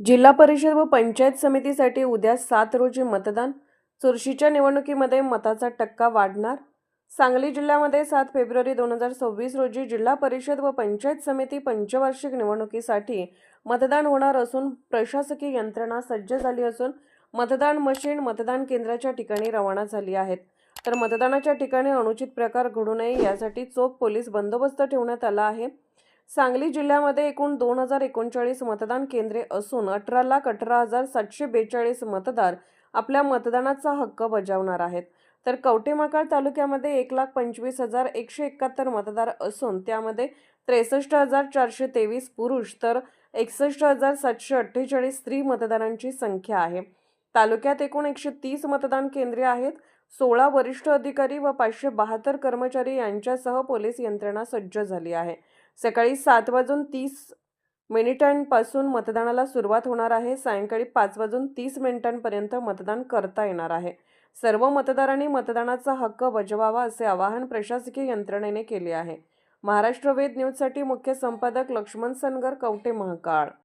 जिल्हा परिषद व पंचायत समितीसाठी उद्या सात रोजी मतदान. चुरशीच्या निवडणुकीमध्ये मताचा टक्का वाढणार. सांगली जिल्ह्यामध्ये सात फेब्रुवारी दोन हजार सव्वीस रोजी जिल्हा परिषद व पंचायत समिती पंचवार्षिक निवडणुकीसाठी मतदान होणार असून प्रशासकीय यंत्रणा सज्ज झाली असून मतदान मशीन मतदान केंद्राच्या ठिकाणी रवाना झाली आहेत. तर मतदानाच्या ठिकाणी अनुचित प्रकार घडू नये यासाठी चोख पोलीस बंदोबस्त ठेवण्यात आला आहे. सांगली जिल्ह्यामध्ये एकूण दोन हजार एकोणचाळीस मतदान केंद्रे असून अठरा लाख अठरा हजार सातशे बेचाळीस मतदार आपल्या मतदानाचा हक्क बजावणार आहेत. तर कवटेमाकाळ तालुक्यामध्ये एक लाख पंचवीस हजार एकशे एकाहत्तर मतदार असून त्यामध्ये त्रेसष्ट हजार चारशे तेवीस पुरुष तर एकसष्ट हजार सातशे अठ्ठेचाळीस स्त्री मतदारांची संख्या आहे. तालुक्यात एकूण एकशे तीस मतदान केंद्रे आहेत. सोळा वरिष्ठ अधिकारी व पाचशे बहात्तर कर्मचारी यांच्यासह पोलीस यंत्रणा सज्ज झाली आहे. सकाळी सात वाजून तीस मिनिटांपासून मतदानाला सुरुवात होणार आहे. सायंकाळी पाच वाजून तीस मिनिटांपर्यंत मतदान करता येणार आहे. सर्व मतदारांनी मतदानाचा हक्क बजवावा असे आवाहन प्रशासकीय यंत्रणेने केले आहे. महाराष्ट्र वेद न्यूजसाठी मुख्य संपादक लक्ष्मण सनगर कवटे महाकाळ.